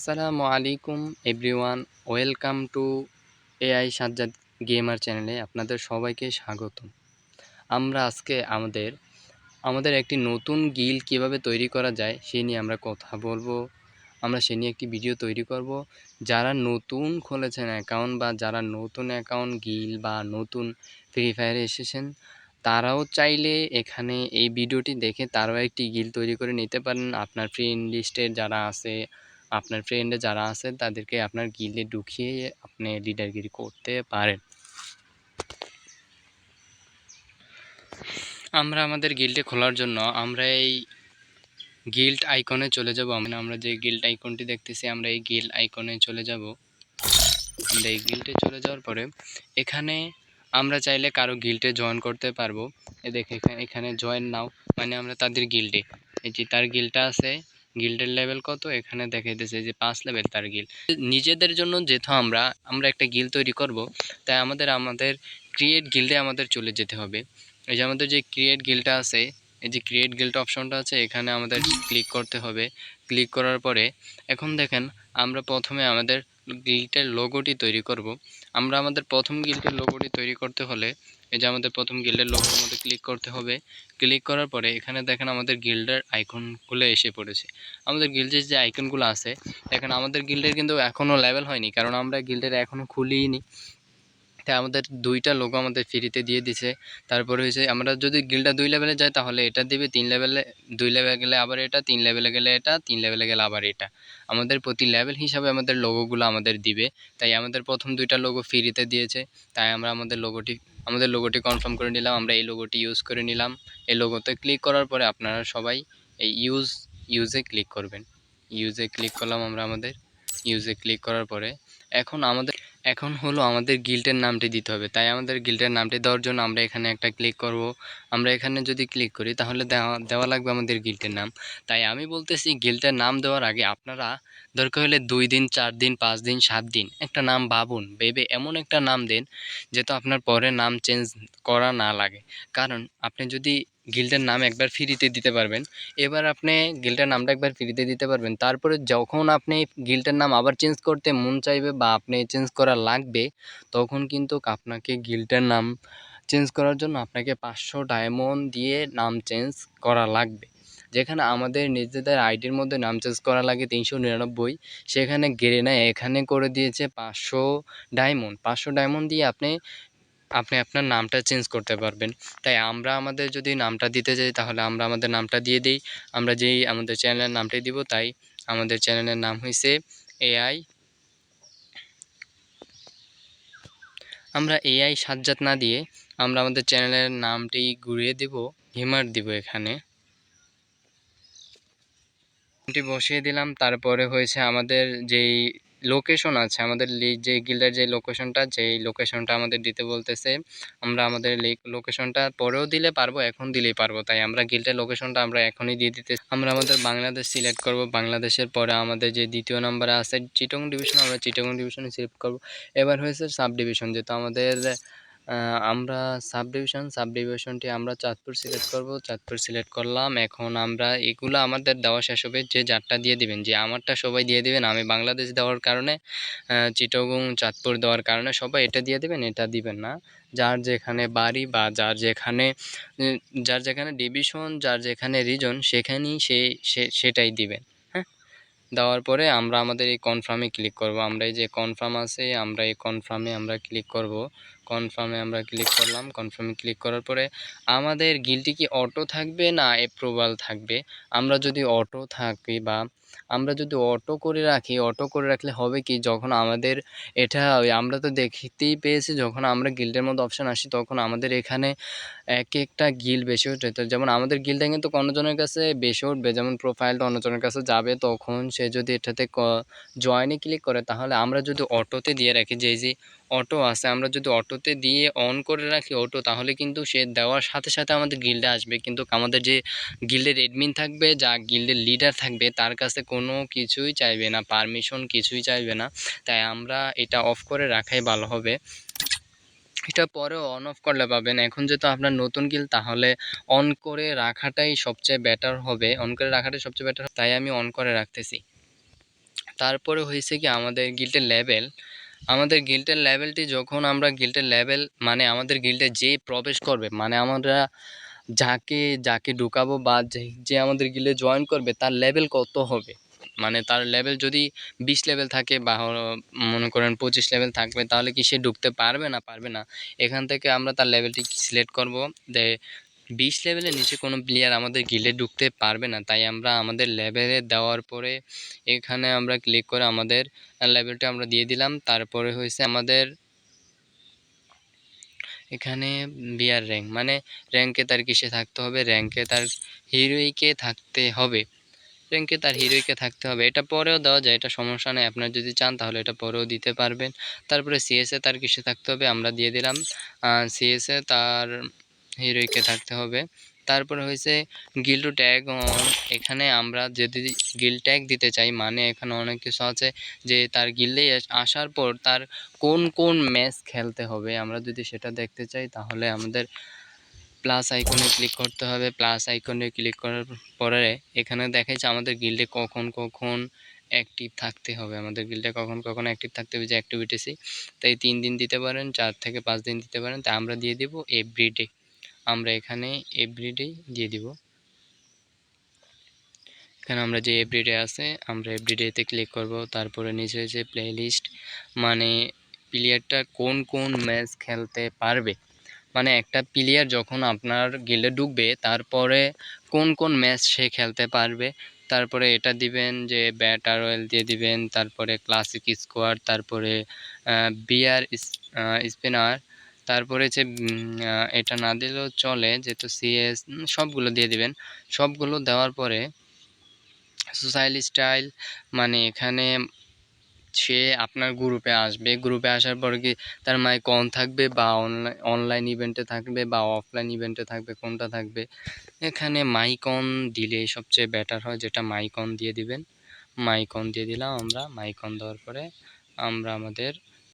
আসসালামু আলাইকুম, everyone. Welcome to AI Sajjad gamer চ্যানেলে আপনাদের সবাইকে স্বাগত আমরা আজকে আমাদের আমাদের একটি নতুন গিল কীভাবে তৈরি করা যায় সে নিয়ে আমরা কথা বলব। আমরা সে নিয়ে একটি ভিডিও তৈরি করব। যারা নতুন খুলেছেন অ্যাকাউন্ট বা যারা নতুন অ্যাকাউন্ট গিল বা নতুন ফ্রি ফায়ারে এসেছেন, তারাও চাইলে এখানে এই ভিডিওটি দেখে তারাও একটি গিল তৈরি করে নিতে পারেন। আপনার ফ্রেন্ড লিস্টে যারা আছে আপনার ফ্রেন্ডে যারা আছে তাদেরকে আপনার গিলে ঢুকিয়ে আপনি লিডারগিরি করতে পারেন। আমরা আমাদের গিল্ডে খোলার জন্য আমরা এই গিল্ড আইকনে চলে যাব। মানে আমরা যে গিল্ড আইকনটি দেখতেছি, আমরা এই গিল্ড আইকনে চলে যাব। আমরা এই গিল্ডে চলে যাওয়ার পরে এখানে আমরা চাইলে কারও গিল্ডে জয়েন করতে পারব। এ দেখে এখানে জয়েন নাও। মানে আমরা তাদের গিল্ডে এই যে তার গিল্ডটা আছে গিল্ডের লেভেল কত? এখানে দেখাইতেছে যে পাঁচ লেভেল তার গিল নিজেদের জন্য যেহেতু আমরা আমরা একটা গিল তৈরি করব, তাই আমাদের আমাদের ক্রিয়েট গিল্ডে আমাদের চলে যেতে হবে। এই যে আমাদের যে ক্রিয়েট গিলটা আছে, এই যে ক্রিয়েট গিল্ড অপশনটা আছে, এখানে আমাদের ক্লিক করতে হবে। ক্লিক করার পরে, এখন দেখেন, আমরা প্রথমে আমাদের গিল্টের লোগোটি তৈরি করব। আমরা আমাদের প্রথম গিল্টের লোগোটি তৈরি করতে হলে এই যে আমাদের প্রথম গিল্ডের লোকের মধ্যে ক্লিক করতে হবে। ক্লিক করার পরে এখানে দেখেন আমাদের গিল্ডের আইকনগুলো এসে পড়েছে। আমাদের গিল্ডের যে আইকনগুলো আছে, দেখেন আমাদের গিল্ডের কিন্তু এখনও লেভেল হয়নি, কারণ আমরা গিল্ডের এখনও খুলিনি তাই আমাদের দুইটা লোগো আমাদের ফ্রিতে দিয়ে দিছে। তারপরে হয়েছে, আমরা যদি গিলটা দুই লেভেলে যাই তাহলে এটা দিবে তিন লেভেলে দুই লেভেলে গেলে আবার এটা, তিন লেভেলে গেলে এটা, তিন লেভেলে গেলে আবার এটা। আমাদের প্রতি লেভেল হিসাবে আমাদের লোগোগুলো আমাদের দিবে। তাই আমাদের প্রথম দুইটা লোগো ফ্রিতে দিয়েছে। তাই আমরা আমাদের লোগোটি আমাদের লোগোটি কনফার্ম করে নিলাম, আমরা এই লোগোটি ইউজ করে নিলাম। এই লোগোতে ক্লিক করার পরে আপনারা সবাই এই ইউজ ইউজে ক্লিক করবেন। ইউজে ক্লিক করলাম আমরা আমাদের। ইউজে ক্লিক করার পরে এখন আমাদের এখন হলো আমাদের গিল্টের নামটি দিতে হবে। তাই আমাদের গিল্টের নামটি দেওয়ার জন্য আমরা এখানে একটা ক্লিক করব। আমরা এখানে যদি ক্লিক করি, তাহলে দেওয়া দেওয়া লাগবে আমাদের গিল্টের নাম। তাই আমি বলতেছি গিল্টের নাম দেওয়ার আগে আপনারা দরকার হলে দুই দিন, চার দিন, পাঁচ দিন, সাত দিন একটা নাম ভাবুন, ভেবে এমন একটা নাম দেন যেহেতু আপনার পরে নাম চেঞ্জ করা না লাগে। কারণ আপনি যদি গিল্ডের নাম একবার ফ্রিতে দিতে পারবেন। এবার আপনি গিল্ডের নামটা একবার ফ্রিতে দিতে পারবেন। তারপরে যখন আপনি গিল্ডের নাম আবার চেঞ্জ করতে মন চাইবে বা আপনি চেঞ্জ করা লাগবে, তখন কিন্তু আপনাকে গিল্ডের নাম চেঞ্জ করার জন্য আপনাকে পাঁচশো ডায়মন্ড দিয়ে নাম চেঞ্জ করা লাগবে। যেখানে আমাদের নিজেদের আইডির মধ্যে নাম চেঞ্জ করা লাগে তিনশো নিরানব্বই। সেখানে গেরেনা এখানে করে দিয়েছে পাঁচশো ডায়মন্ড পাঁচশো ডায়মন্ড দিয়ে আপনি আপনি আপনার নামটা চেঞ্জ করতে পারবেন। তাই আমরা আমাদের যদি নামটা দিতে যাই, তাহলে আমরা আমাদের নামটা দিয়ে দিই। আমরা যেই আমাদের চ্যানেলের নামটি দিব, তাই আমাদের চ্যানেলের নাম হয়েছে এআই আমরা এআই সাজ্জাত না দিয়ে আমরা আমাদের চ্যানেলের নামটি ঘুরিয়ে দিব, হিমার দিব এখানে। বসিয়ে দিলাম, তারপরে হয়েছে আমাদের যেই লোকেশন আছে, আমাদের যে গিল্ডের যে লোকেশনটা যেই লোকেশনটা আমাদের দিতে বলতেছে, আমরা আমাদের লোকেশনটা পরেও দিলে পারব, এখন দিলেই পারব, তাই আমরা গিল্ডের লোকেশনটা আমরা এখনই দিয়ে দিতে আমরা আমাদের বাংলাদেশ সিলেক্ট করব, বাংলাদেশের পরে আমাদের যে দ্বিতীয় নাম্বারে আছে চিটং ডিভিশন আমরা চিটং ডিভিশনে সিলেক্ট করব। এবার হয়েছে সাব ডিভিশন যেহেতু আমাদের আমরা সাব ডিভিশন সাব ডিভিশনটি আমরা চাঁদপুর সিলেক্ট করব, চাঁদপুর সিলেক্ট করলাম। এখন আমরা এগুলো আমাদের দেওয়া শেষ হবে যে যারটা দিয়ে দিবেন, যে আমারটা সবাই দিয়ে দিবেন, আমি বাংলাদেশ দেওয়ার কারণে চিটগং, চাঁদপুর দেওয়ার কারণে সবাই এটা দিয়ে দিবেন, এটা দিবেন না। যার যেখানে বাড়ি বা যার যেখানে যার যেখানে ডিভিশন, যার যেখানে রিজন, সেখানেই সে সেটাই দিবেন হ্যাঁ? দেওয়ার পরে আমরা আমাদের এই কনফার্মে ক্লিক করব। আমরা এই যে কনফার্ম আছে, আমরা এই কনফার্মে আমরা ক্লিক করব। কনফার্মে আমরা ক্লিক করলাম। কনফার্মে ক্লিক করার পরে আমাদের গিলটি কি অটো থাকবে না অ্যাপ্রুভাল থাকবে? আমরা যদি অটো থাকি বা আমরা যদি অটো করে রাখি অটো করে রাখলে হবে কি যখন আমাদের এটা আমরা তো দেখতেই পেয়েছি যখন আমরা গিল্ডের মধ্যে অপশান আসি তখন আমাদের এখানে এক একটা গিল বেশি উঠে যেমন আমাদের গিলটা কিন্তু অন্যজনের কাছে বেশি উঠবে, যেমন প্রোফাইলটা অন্যজনের কাছে যাবে তখন সে যদি এটাতে জয়েনে ক্লিক করে তাহলে আমরা যদি অটোতে দিয়ে রাখি যে যে অটো আছে, আমরা যদি অটোতে দিয়ে অন করে রাখি অটো, তাহলে কিন্তু সে দেওয়ার সাথে সাথে আমাদের গিল্ডে আসবে। কিন্তু আমাদের যে গিল্ডের এডমিন থাকবে, যা গিল্ডের লিডার থাকবে, তার কাছে কোনো কিছুই চাইবে না পারমিশন কিছুই চাইবে না। তাই আমরা এটা অফ করে রাখাই ভালো হবে। এটা পরেও অন অফ করলে পাবেন। এখন যেহেতু আপনার নতুন গিল তাহলে অন করে রাখাটাই সবচেয়ে বেটার হবে। অন করে রাখাটাই সবচেয়ে বেটার তাই আমি অন করে রাখতেছি। তারপরে হয়েছে কি, আমাদের গিল্টের লেভেল আমাদের গিল্টের লেভেলটি যখন আমরা গিল্টের লেভেল মানে আমাদের গিল্ডে যে প্রবেশ করবে মানে আমরা যাকে যাকে ঢুকাবো বা যে আমাদের গিল্ডে জয়েন করবে, তার লেভেল কত হবে? মানে তার লেভেল যদি বিশ লেভেল থাকে বা মনে করেন পঁচিশ লেভেল থাকবে, তাহলে কি সে ঢুকতে পারবে না? পারবে না। এখান থেকে আমরা তার লেভেলটি সিলেক্ট করব। বিশ লেভেলের নিচে কোনো প্লেয়ার আমাদের গিলে ঢুকতে পারবে না। তাই আমরা আমাদের লেভেলে দেওয়ার পরে এখানে আমরা ক্লিক করে আমাদের লেভেলটা আমরা দিয়ে দিলাম। তারপরে হয়েছে আমাদের এখানে বিয়ার র্যাঙ্ক মানে র্যাঙ্কে তার কিসে থাকতে হবে? র্যাঙ্কে তার হিরোইকে থাকতে হবে? র্যাঙ্কে তার হিরোইকে থাকতে হবে? এটা পরেও দেওয়া যায়, এটা সমস্যা নেই। আপনার যদি চান তাহলে এটা পরেও দিতে পারবেন। তারপরে সিএসএ তার কিসে থাকতে হবে? আমরা দিয়ে দিলাম। সিএসএ তার হিরোইকে থাকতে হবে। তারপরে হয়েছে গিল্ড ট্যাগ এখানে আমরা যদি গিল ট্যাগ দিতে চাই মানে এখানে অনেক কিছু আছে যে তার গিল্ডে আসার পর তার কোন কোন ম্যাচ খেলতে হবে। আমরা যদি সেটা দেখতে চাই, তাহলে আমাদের প্লাস আইকনে ক্লিক করতে হবে। প্লাস আইকনে ক্লিক করার পরে এখানে দেখাচ্ছে আমাদের গিল্ডে কখন কখন অ্যাক্টিভ থাকতে হবে। আমাদের গিল্ডে কখন কখন অ্যাক্টিভ থাকতে হবে যে অ্যাক্টিভিটিসই তাই তিন দিন দিতে পারেন, চার থেকে পাঁচ দিন দিতে পারেন। তাই আমরা দিয়ে দেবো এভরিডে আমরা এখানে এভরিডে দিয়ে দিব। এখানে আমরা যে এভরিডে আছে, আমরা এভরিডেতে ক্লিক করব, তারপরে নিচে যে প্লেলিস্ট মানে প্লেয়ারটা কোন কোন ম্যাচ খেলতে পারবে। মানে একটা প্লেয়ার যখন আপনার গিল্ডে ঢুকবে, তারপরে কোন কোন ম্যাচ সে খেলতে পারবে, তারপরে এটা দিবেন যে ব্যাটার অয়েল দিয়ে দিবেন, তারপরে ক্লাসিক স্কোয়াড তারপরে বিয়ার স্পিনার তারপরে যে এটা না দিলেও চলে যেহেতু সিএস সবগুলো দিয়ে দিবেন। সবগুলো দেওয়ার পরে সোসাইল স্টাইল মানে এখানে সে আপনার গ্রুপে আসবে। গ্রুপে আসার পর কি তার মাইক অন থাকবে বা অনলাইন অনলাইন ইভেন্টে থাকবে বা অফলাইন ইভেন্টে থাকবে, কোনটা থাকবে? এখানে মাইকন দিলে সবচেয়ে বেটার হয় যেটা মাইকন দিয়ে দিবেন। মাইকন দিয়ে দিলাম আমরা। মাইকন দেওয়ার পরে আমরা আমাদের